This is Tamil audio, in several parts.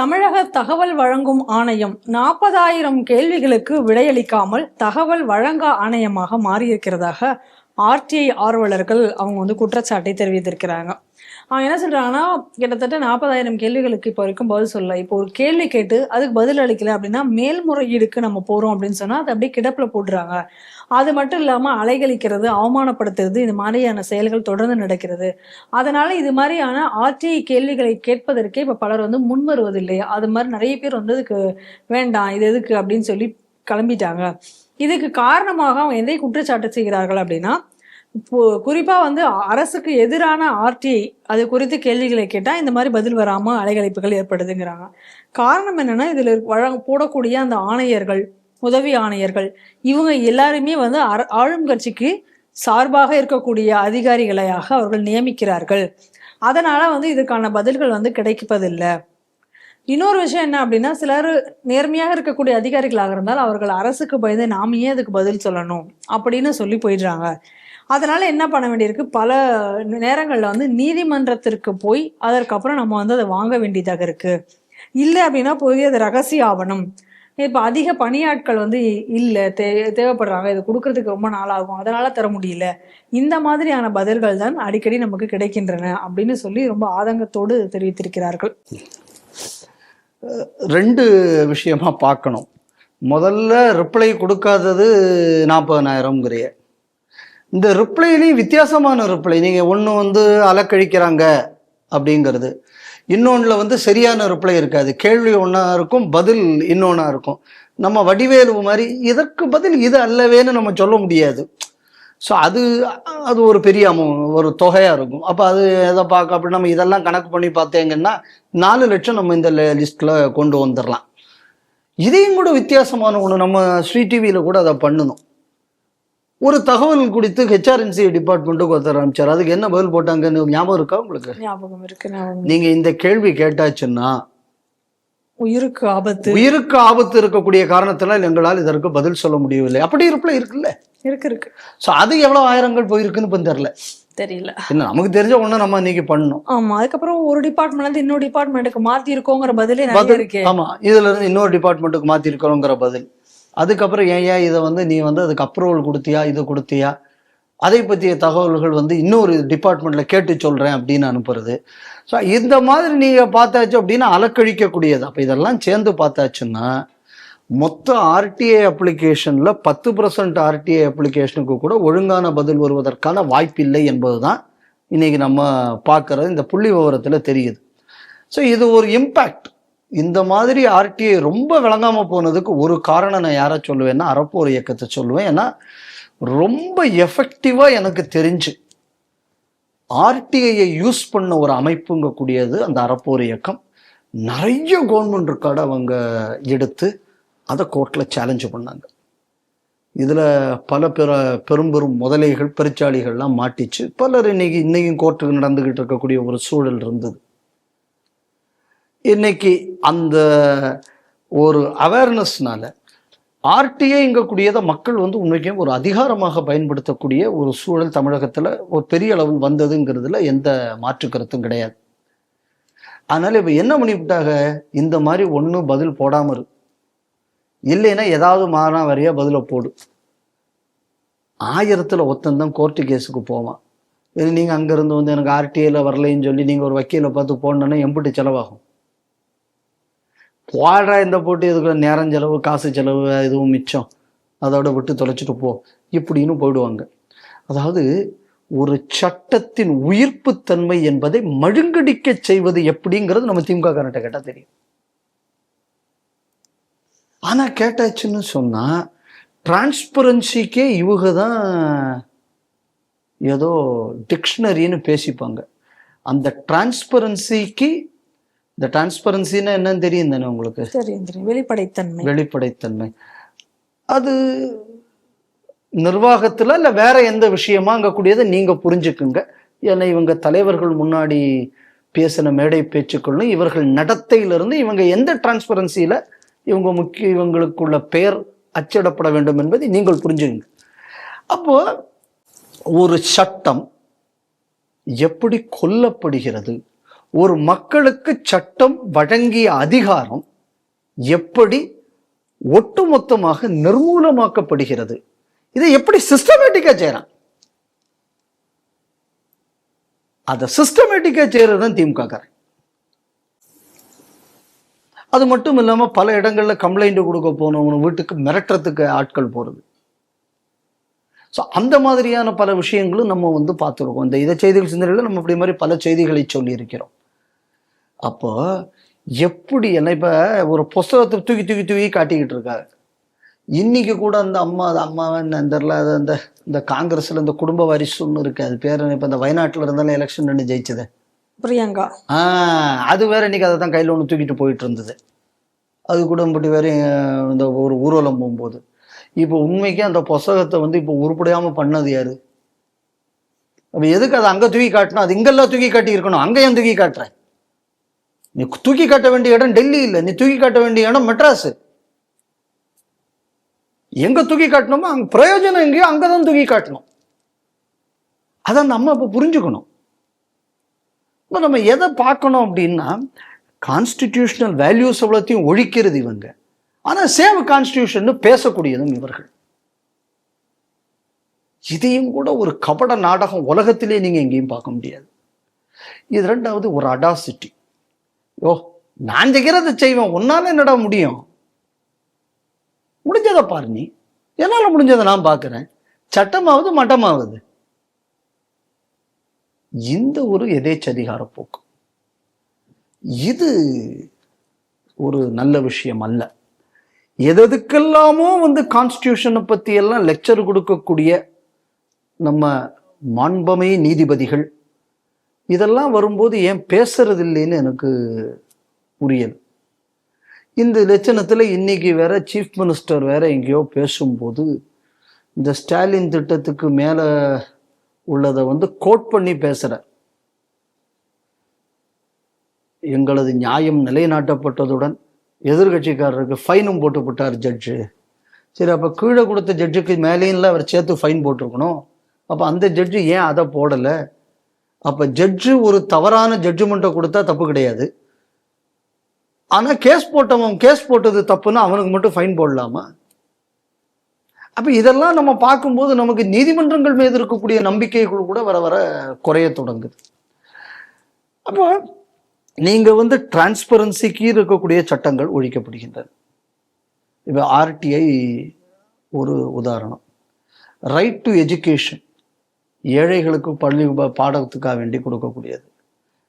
தமிழக தகவல் வழங்கும் ஆணையம் நாற்பதாயிரம் கேள்விகளுக்கு விடையளிக்காமல் தகவல் வழங்க ஆணையமாக மாறியிருக்கிறதாக ஆர்டிஐ ஆர்வலர்கள் அவங்க வந்து குற்றச்சாட்டை தெரிவித்திருக்கிறாங்க. அவங்க என்ன சொல்கிறாங்கன்னா கிட்டத்தட்ட நாற்பதாயிரம் கேள்விகளுக்கு இப்போ வரைக்கும் பதில் சொல்லல. இப்போ ஒரு கேள்வி கேட்டு அதுக்கு பதில் அளிக்கல அப்படின்னா மேல்முறையீடுக்கு நம்ம போகிறோம் அப்படின்னு சொன்னால் அதை அப்படியே கிடப்பில் போடுறாங்க அது மட்டும் இல்லாமல் அலைகழிக்கிறது அவமானப்படுத்துறது இது மாதிரியான செயல்கள் தொடர்ந்து நடக்கிறது. அதனால இது மாதிரியான ஆர்டிஐ கேள்விகளை கேட்பதற்கே இப்போ பலர் வந்து முன் வருவதில்லை அது மாதிரி நிறைய பேர் வந்து இதுக்கு வேண்டாம் இது எதுக்கு? அப்படின்னு சொல்லி கிளம்பிட்டாங்க. இதுக்கு காரணமாக அவங்க எதை குற்றச்சாட்டு செய்கிறார்கள் அப்படின்னா இப்போ குறிப்பாக வந்து அரசுக்கு எதிரான ஆர்டிஐ அது குறித்து கேள்விகளை கேட்டால் இந்த மாதிரி பதில் வராமல் அலைகழிப்புகள் ஏற்படுதுங்கிறாங்க. காரணம் என்னென்னா இதில் வழங்க போடக்கூடிய அந்த ஆணையர்கள் உதவி ஆணையர்கள். இவங்க எல்லாருமே வந்து அர- ஆளும் கட்சிக்கு சார்பாக இருக்கக்கூடிய அதிகாரிகளையாக அவர்கள் நியமிக்கிறார்கள். அதனால வந்து இதுக்கான பதில்கள் வந்து கிடைப்பதில்லை. இன்னொரு விஷயம் என்ன அப்படின்னா சிலர் நேர்மையாக இருக்கக்கூடிய அதிகாரிகளாக இருந்தால் அவர்கள் அரசுக்கு பயந்து நாம ஏன் அதுக்கு பதில் சொல்லணும் அப்படின்னு சொல்லி போயிடுறாங்க. அதனால என்ன பண்ண வேண்டியிருக்கு? பல நேரங்களில் வந்து நீதிமன்றத்திற்கு போய் அதற்கப்புறம் நம்ம வந்து அதை வாங்க வேண்டியதாக இருக்கு. இல்லை அப்படின்னா புதிய அது ரகசிய ஆவணம். இப்போ அதிக பணியாட்கள் வந்து இல்லை தே தேவைப்படுறாங்க. இது கொடுக்கறதுக்கு ரொம்ப நாளாகும். அதனால தர முடியல. இந்த மாதிரியான பதில்கள் தான் அடிக்கடி நமக்கு கிடைக்கின்றன அப்படின்னு சொல்லி ரொம்ப ஆதங்கத்தோடு தெரிவித்திருக்கிறார்கள். ரெண்டு விஷயமா பார்க்கணும். முதல்ல ரிப்ளை கொடுக்காதது நாற்பதனாயிரம்ங்கிறிய இந்த ரிப்ளைலையும் வித்தியாசமான ரிப்ளை நீங்கள் ஒன்று வந்து அலக்கழிக்கிறாங்க அப்படிங்கிறது. இன்னொன்றில் வந்து சரியான ரிப்ளை இருக்காது. கேள்வி ஒன்றா இருக்கும் பதில் இன்னொன்றா இருக்கும். நம்ம வடிவேலு மாதிரி இதற்கு பதில் இது அல்லவேன்னு நம்ம சொல்ல முடியாது. ஸோ அது அது ஒரு பெரிய அமௌ ஒரு தொகையாக இருக்கும். அப்போ அது எதை பார்க்க அப்படி நம்ம இதெல்லாம் கணக்கு பண்ணி பார்த்தீங்கன்னா நாலு லட்சம் நம்ம இந்த லிஸ்ட்டில் கொண்டு வந்துடலாம் இதையும் கூட வித்தியாசமான ஒன்று நம்ம ஸ்ரீ டிவியில் கூட அதை பண்ணணும் ஒரு தகவல் குறித்து ஹெச்ஆர்என்சி டிபார்ட்மெண்ட்டுக்கு ஒருத்தர் அனுப்பிச்சார். அதுக்கு என்ன பதில் போட்டாங்கன்னு ஞாபகம் இருக்கா உங்களுக்கு? ஞாபகம் இருக்கு நீங்கள் இந்த கேள்வி கேட்டாச்சுன்னா உயிருக்கு ஆபத்து. உயிருக்கு ஆபத்து இருக்கக்கூடிய காரணத்தினால் எங்களால் இதற்கு பதில் சொல்ல முடியவில்லை. அப்படி இருப்பில் இருக்குல்ல. இருக்கு இருக்கு. ஸோ அது எவ்வளோ ஆயிரங்கள் போயிருக்குன்னு இப்போ தெரில தெரியல. என்ன நமக்கு தெரிஞ்ச ஒன்று நம்ம இன்னைக்கு பண்ணணும். ஆமா அதுக்கப்புறம் ஒரு டிபார்ட்மெண்ட்ல இருந்து இன்னொரு டிபார்ட்மெண்ட்டுக்கு மாத்தி இருக்கோங்கிற பதிலே பதில் இருக்கு. ஆமா இதுல இருந்து இன்னொரு டிபார்ட்மெண்ட்டுக்கு மாத்தி இருக்கிறோங்கிற பதில். அதுக்கப்புறம் ஏன் ஏன் இதை வந்து நீ வந்து அதுக்கு அப்ரூவல் கொடுத்தியா இது கொடுத்தியா? அதை பற்றிய தகவல்கள் வந்து இன்னொரு டிபார்ட்மெண்ட்டில் கேட்டு சொல்கிறேன் அப்படின்னு அனுப்புறது. ஸோ இந்த மாதிரி நீங்கள் பார்த்தாச்சு அப்படின்னா அலக்கழிக்கக்கூடியது. அப்போ இதெல்லாம் சேர்ந்து பார்த்தாச்சுன்னா மொத்த ஆர்டிஐ அப்ளிகேஷனில் பத்து பர்சன்ட் ஆர்டிஐ அப்ளிகேஷனுக்கு கூட ஒழுங்கான பதில் வருவதற்கான வாய்ப்பில்லை என்பதுதான் இன்றைக்கி நம்ம பார்க்குறது இந்த புள்ளி விவரத்தில் தெரியுது. ஸோ இது ஒரு இம்பேக்ட் இந்த மாதிரி ஆர்டிஐ ரொம்ப விளங்காமல் போனதுக்கு ஒரு காரணம் நான் யாரை சொல்லுவேன்னா அறப்போர் இயக்கத்தை சொல்லுவேன். ஏன்னா ரொம்ப எஃபெக்டிவாக எனக்கு தெரிஞ்சு ஆர்டிஐயை யூஸ் பண்ண ஒரு அமைப்புங்க கூடியது அந்த அறப்போர் இயக்கம். நிறைய கவர்மெண்ட் ரெக்கார்டை அவங்க எடுத்து அதை கோர்ட்டில் சேலஞ்சு பண்ணாங்க. இதில் பல பெற பெரும்பெரும் முதலைகள் பெருச்சாளிகள்லாம் மாட்டிச்சு. பலர் இன்னைக்கு இன்னைக்கும் கோர்ட்டுக்கு நடந்துக்கிட்டு இருக்கக்கூடிய ஒரு சூழல் இருந்தது. இன்னைக்கு அந்த ஒரு அவேர்னஸ்னால ஆர்டிஐங்கக்கூடியதை மக்கள் வந்து உண்மைக்கும் ஒரு அதிகாரமாக பயன்படுத்தக்கூடிய ஒரு சூழல் தமிழகத்தில் ஒரு பெரிய அளவில் வந்ததுங்கிறதுல எந்த மாற்று கருத்தும் கிடையாது. அதனால் இப்போ என்ன பண்ணிவிட்டாங்க இந்த மாதிரி ஒன்றும் பதில் போடாமல் இரு. இல்லைன்னா ஏதாவது மாறா வரையா பதிலை போடு. ஆயிரத்தில் ஒத்தந்தான் கோர்ட்டு கேஸுக்கு போவான். இது நீங்கள் அங்கேருந்து வந்து எனக்கு ஆர்டிஐயில் வரலைன்னு சொல்லி நீங்கள் ஒரு வக்கீலை பார்த்து போனோன்னா எம்பிட்டு செலவாகும். போடுறா இந்த போட்டு இதுக்கு நேரம் செலவு காசு செலவு இதுவும் மிச்சம். அதோட விட்டு தொலைச்சிட்டு போ. இப்படின்னு போயிடுவாங்க. அதாவது ஒரு சட்டத்தின் உயிர்ப்புத்தன்மை என்பதை மழுங்கடிக்க செய்வது எப்படிங்கிறது நம்ம திமுக காரன்ட்ட கேட்டால் தெரியும். ஆனால் கேட்டாச்சுன்னு சொன்னால் டிரான்ஸ்பரன்சிக்கே இவங்க தான் ஏதோ டிக்ஷனரின்னு பேசிப்பாங்க. அந்த டிரான்ஸ்பரன்சிக்கு இந்த டிரான்ஸ்பரன்சின்னா என்னன்னு தெரியும் தானே உங்களுக்கு? தெரியும் தெரியும். வெளிப்படைத்தன்மை. வெளிப்படைத்தன்மை. அது நிர்வாகத்துல இல்ல வேற எந்த விஷயமா அங்கக்கூடியதை நீங்க புரிஞ்சுக்குங்க. ஏன்னா இவங்க தலைவர்கள் முன்னாடி பேசின மேடை பேச்சுக்களும் இவர்கள் நடத்தையிலிருந்து இவங்க எந்த டிரான்ஸ்பரன்சியில இவங்க முக்கிய இவங்களுக்குள்ள பெயர் அச்சிடப்பட வேண்டும் என்பதை நீங்கள் புரிஞ்சுங்க அப்போ ஒரு சட்டம் எப்படி கொல்லப்படுகிறது? ஒரு மக்களுக்கு சட்டம் வழங்கிய அதிகாரம் எப்படி ஒட்டுமொத்தமாக நிர்மூலமாக்கப்படுகிறது? இதை எப்படி சிஸ்டமேட்டிக்கா செய்யறான்? அதை சிஸ்டமேட்டிக்கா செய்யறது தான் திமுக அது மட்டும் இல்லாம பல இடங்கள்ல கம்ப்ளைண்ட் கொடுக்க போனவங்க வீட்டுக்கு மிரட்டுறதுக்கு ஆட்கள் போறது. ஸோ அந்த மாதிரியான பல விஷயங்களும் நம்ம வந்து பார்த்துருக்கோம். இந்த இதை செய்திகள் சிந்தனையில் நம்ம இப்படி மாதிரி பல செய்திகளை சொல்லியிருக்கிறோம். அப்போ எப்படி என்ன இப்போ ஒரு புஸ்தகத்தை தூக்கி தூக்கி தூக்கி காட்டிக்கிட்டு இருக்காங்க இன்னைக்கு கூட அந்த அம்மா அது அம்மாவை என்ன தெரியல அது அந்த இந்த காங்கிரஸ்ல இந்த குடும்ப வாரிசுன்னு இருக்கு. அது பேர் இப்போ இந்த வயநாட்டில் இருந்தாலும் எலெக்ஷன் நின்று ஜெயிச்சது. பிரியங்கா. ஆ அது வேற இன்னைக்கு அதை தான் கையில் ஒன்று தூக்கிட்டு போயிட்டு இருந்தது. அது கூட இப்படி வேற இந்த ஒரு ஊர்வலம் போகும்போது. இப்போ உண்மைக்கு அந்த புஸ்தகத்தை வந்து இப்போ உருப்படியாம பண்ணது யாரு? அப்ப எதுக்கு அதை அங்க தூக்கி காட்டணும் அது இங்கெல்லாம் தூக்கி காட்டி இருக்கணும் அங்க ஏன் தூக்கி காட்டுற நீ தூக்கி காட்ட வேண்டிய இடம் டெல்லி இல்லை. நீ தூக்கி காட்ட வேண்டிய இடம் மெட்ராஸ். எங்க தூக்கி காட்டணுமோ அங்க பிரயோஜனம் எங்கேயோ அங்கதான் தூக்கி காட்டணும். அதை நம்ம இப்போ புரிஞ்சுக்கணும். இப்போ நம்ம எதை பார்க்கணும் அப்படின்னா கான்ஸ்டிடியூஷனல் வேல்யூஸ் எவ்வளோத்தையும் ஒழிக்கிறது இவங்க. ஆனால் சேவ் கான்ஸ்டியூஷன் பேசக்கூடியதும் இவர்கள். இதையும் கூட ஒரு கபட நாடகம் உலகத்திலே நீங்கள் எங்கேயும் பார்க்க முடியாது. இது ரெண்டாவது ஒரு அடாசிட்டி ஓ நான் செய்கிறத செய்வேன். ஒன்னால என்னடா முடியும்? முடிஞ்சதை பாரு நீ. என்னால முடிஞ்சதை நான் பார்க்குறேன். சட்டமாவது மட்டமாவது. இந்த ஒரு எதேச்சதிகார போக்கு. இது ஒரு நல்ல விஷயம் அல்ல. எதுக்கெல்லாமோ வந்து கான்ஸ்டியூஷனை பத்தி எல்லாம் லெக்சர் கொடுக்கக்கூடிய நம்ம மாண்பமை நீதிபதிகள் இதெல்லாம் வரும்போது ஏன் பேசுறது இல்லைன்னு எனக்கு புரியல. இந்த லட்சணத்தில் இன்னைக்கு வேற சீஃப் மினிஸ்டர் வேற எங்கேயோ பேசும்போது இந்த ஸ்டாலின் திட்டத்துக்கு மேலே உள்ளதை வந்து கோட் பண்ணி பேசுகிற எங்களது நியாயம் நிலைநாட்டப்பட்டதுடன் எதிர்கட்சிக்காரருக்கு ஃபைனும் போட்டு விட்டார் ஜட்ஜு சரி அப்போ கீழே கொடுத்த ஜட்ஜுக்கு மேலேயும்ல அவர் சேர்த்து ஃபைன் போட்டிருக்கணும். அப்போ அந்த ஜட்ஜு ஏன் அதை போடலை? அப்போ ஜட்ஜு ஒரு தவறான ஜட்ஜ்மெண்ட்டை கொடுத்தா தப்பு கிடையாது. ஆனால் கேஸ் போட்டவன் கேஸ் போட்டது தப்புன்னா அவனுக்கு மட்டும் ஃபைன் போடலாமா? அப்போ இதெல்லாம் நம்ம பார்க்கும்போது நமக்கு நீதிமன்றங்கள் மீது இருக்கக்கூடிய நம்பிக்கைகள் கூட வர வர குறைய தொடங்குது. அப்போ நீங்க வந்து டிரான்ஸ்பரன்சிக்கு இருக்கக்கூடிய சட்டங்கள் ஒழிக்கப்படுகின்றன. இப்போ ஆர்டிஐ ஒரு உதாரணம். ரைட் டு எஜுகேஷன் ஏழைகளுக்கு பள்ளி பாடத்துக்காக வேண்டி கொடுக்கக்கூடியது.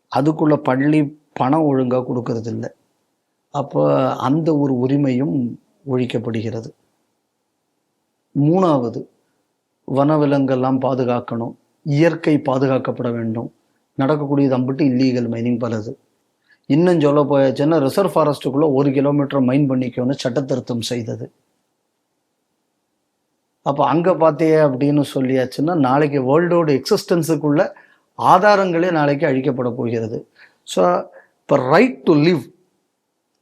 அதுக்குள்ளே பள்ளி பணம் ஒழுங்காக கொடுக்கறதில்ல. அப்போ அந்த ஒரு உரிமையும் ஒழிக்கப்படுகிறது. மூணாவது வனவிலங்கெல்லாம் பாதுகாக்கணும். இயற்கை பாதுகாக்கப்பட வேண்டும். நடக்கக்கூடியது அம்பிட்டு இல்லீகல் மைனிங் பலது. இன்னும் சொல்ல போயாச்சுன்னா ரிசர்வ் ஃபாரஸ்ட்டுக்குள்ளே ஒரு கிலோமீட்டர் மைன் பண்ணிக்கணும்னு சட்ட திருத்தம் செய்தது. அப்போ அங்கே பார்த்தே அப்படின்னு சொல்லியாச்சுன்னா நாளைக்கு வேர்ல்டோட எக்ஸிஸ்டன்ஸுக்குள்ள ஆதாரங்களே நாளைக்கு அழிக்கப்பட போகிறது. ஸோ இப்போ ரைட் டு லிவ்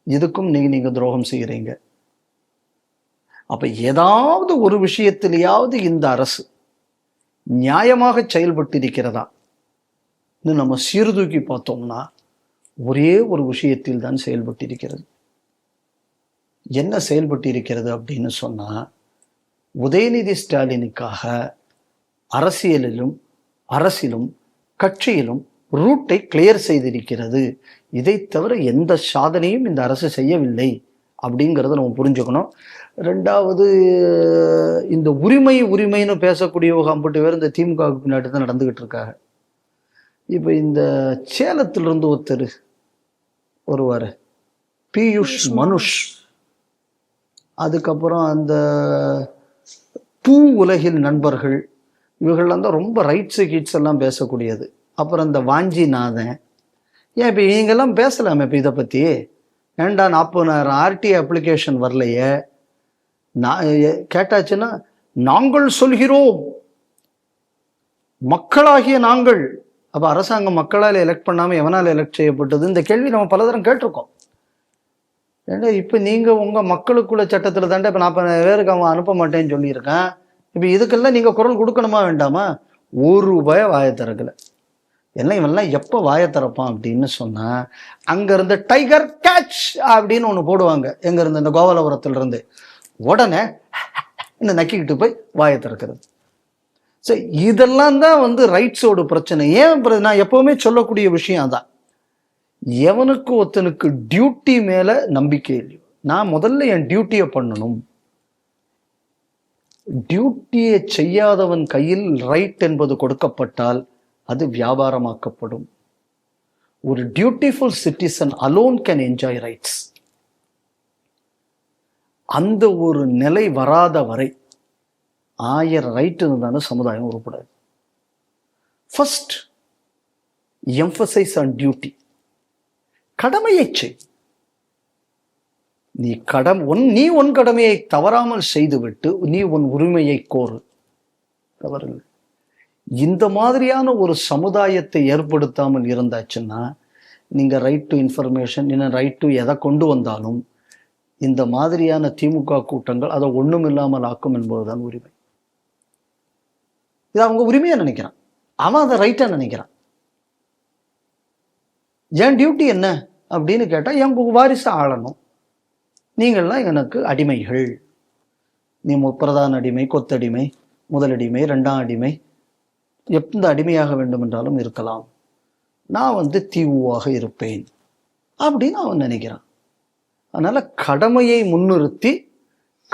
இதுக்கும் நீங்கள் நீங்கள் துரோகம் செய்கிறீங்க அப்போ ஏதாவது ஒரு விஷயத்திலேயாவது இந்த அரசு நியாயமாக செயல்பட்டிருக்கிறதா? நம்ம சீர்தூக்கி பார்த்தோம்னா ஒரே ஒரு விஷயத்தில் தான் செயல்பட்டிருக்கிறது. என்ன செயல்பட்டிருக்கிறது அப்படின்னு சொன்னால் உதயநிதி ஸ்டாலினுக்காக அரசியலிலும் அரசிலும் கட்சியிலும் ரூட்டை கிளியர் செய்திருக்கிறது. இதை தவிர எந்த சாதனையும் இந்த அரசு செய்யவில்லை அப்படிங்கிறத நம்ம புரிஞ்சுக்கணும். ரெண்டாவது இந்த உரிமை உரிமைன்னு பேசக்கூடியவங்க அம்பட்டு பேர் இந்த திமுகவுக்கு பின்னாடி தான் நடந்துகிட்டு இருக்காங்க. இப்போ இந்த சேலத்திலிருந்து ஒருத்தர் வருவார் பியூஷ் மனுஷ். அதுக்கப்புறம் அந்த பூ உலகில் நண்பர்கள் இவர்கள்லாம் தான் ரொம்ப ரைட்ஸு கிட்ஸ் எல்லாம் பேசக்கூடியது. அப்புறம் இந்த வாஞ்சிநாதன் ஏன் இப்போ நீங்கள்லாம் பேசலாமே இப்போ இதை பற்றி ஏண்டா நாற்பதாயிரம் ஆர்டி அப்ளிகேஷன் வரலையே? நான் கேட்டாச்சுன்னா நாங்கள் சொல்கிறோம். மக்களாகிய நாங்கள். அப்போ அரசாங்கம் மக்களால் எலெக்ட் பண்ணாமல் எவனால் எலெக்ட் செய்யப்பட்டது? இந்த கேள்வி நம்ம பலதரம் கேட்டிருக்கோம். ஏன்னா இப்போ நீங்கள் உங்கள் மக்களுக்குள்ள சட்டத்தில் தாண்டா இப்போ நாற்பது பேருக்கு அவன் அனுப்ப மாட்டேன்னு சொல்லியிருக்கேன். இப்போ இதுக்கெல்லாம் நீங்கள் குரல் கொடுக்கணுமா வேண்டாமா? ஒரு ரூபாய் வாயை திறக்கலை. எல்லாம் இவன்லாம் எப்போ வாயை திறப்பான் அப்படின்னு சொன்னால் அங்கேருந்து டைகர் கேட்ச் அப்படின்னு ஒன்று போடுவாங்க. எங்கேருந்து இந்த கோபாலபுரத்துல இருந்து உடனே இந்த நக்கிக்கிட்டு போய் வாயை திறக்கிறது. ஸோ இதெல்லாம் தான் வந்து ரைட்ஸோட பிரச்சனை. ஏன் நான் எப்போவுமே சொல்லக்கூடிய விஷயம் தான் எவனுக்கு ஒருத்தனுக்கு டியூட்டி மேல நம்பிக்கை இல்லையோ? நான் முதல்ல என் டியூட்டியை பண்ணணும். டியூட்டியை செய்யாதவன் கையில் ரைட் என்பது கொடுக்கப்பட்டால் அது வியாபாரமாக்கப்படும். ஒரு dutiful citizen alone can enjoy rights அந்த ஒரு நிலை வராத வரை ஆயிரம் ரைட் இருந்தாலும் சமுதாயம் உருப்படாது. ஃபஸ்ட் எம்பசைஸ் ஆன் டியூட்டி கடமையை செய். நீ கடம் உன் நீ உன் கடமையை தவறாமல் செய்துவிட்டு நீ உன் உரிமையை கோரு. தவறில்லை. இந்த மாதிரியான ஒரு சமுதாயத்தை ஏற்படுத்தாமல் இருந்தாச்சுன்னா நீங்கள் ரைட் டு இன்ஃபர்மேஷன் இன்னும் ரைட் டு எதை கொண்டு வந்தாலும் இந்த மாதிரியான திமுக கூட்டங்கள் அதை ஒன்றும் இல்லாமல் ஆக்கும் என்பதுதான் உரிமை. இது அவங்க உரிமையாக நினைக்கிறான். அவன் அதை ரைட்டாக நினைக்கிறான். என் டியூட்டி என்ன? அப்படின்னு கேட்டால் என் வாரிசை ஆளணும். நீங்கள்லாம் எனக்கு அடிமைகள். நீ மு- பிரதான அடிமை கொத்தடிமை முதலடிமை ரெண்டாம் அடிமை எந்த அடிமையாக வேண்டும் என்றாலும் இருக்கலாம். நான் வந்து தீவுவாக இருப்பேன். அப்படின்னு அவன் நினைக்கிறான். அதனால் கடமையை முன்னிறுத்தி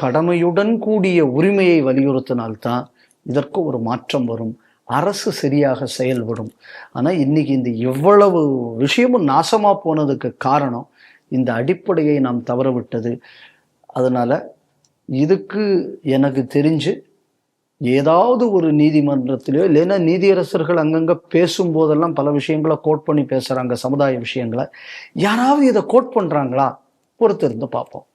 கடமையுடன் கூடிய உரிமையை வலியுறுத்தினால்தான் இதற்கு ஒரு மாற்றம் வரும். அரசு சரியாக செயல்படும். ஆனால் இன்னைக்கு இந்த எவ்வளவு விஷயமும் நாசமாக போனதுக்கு காரணம் இந்த அடிப்படையை நாம் தவறவிட்டது. அதனால் இதுக்கு எனக்கு தெரிஞ்சு ஏதாவது ஒரு நீதிமன்றத்திலையோ இல்லைன்னா நீதியரசர்கள் அங்கங்கே பேசும்போதெல்லாம் பல விஷயங்களை கோட் பண்ணி பேசுகிறாங்க சமுதாய விஷயங்களை. யாராவது இதை கோட் பண்ணுறாங்களா பொறுத்திருந்து பார்ப்போம்.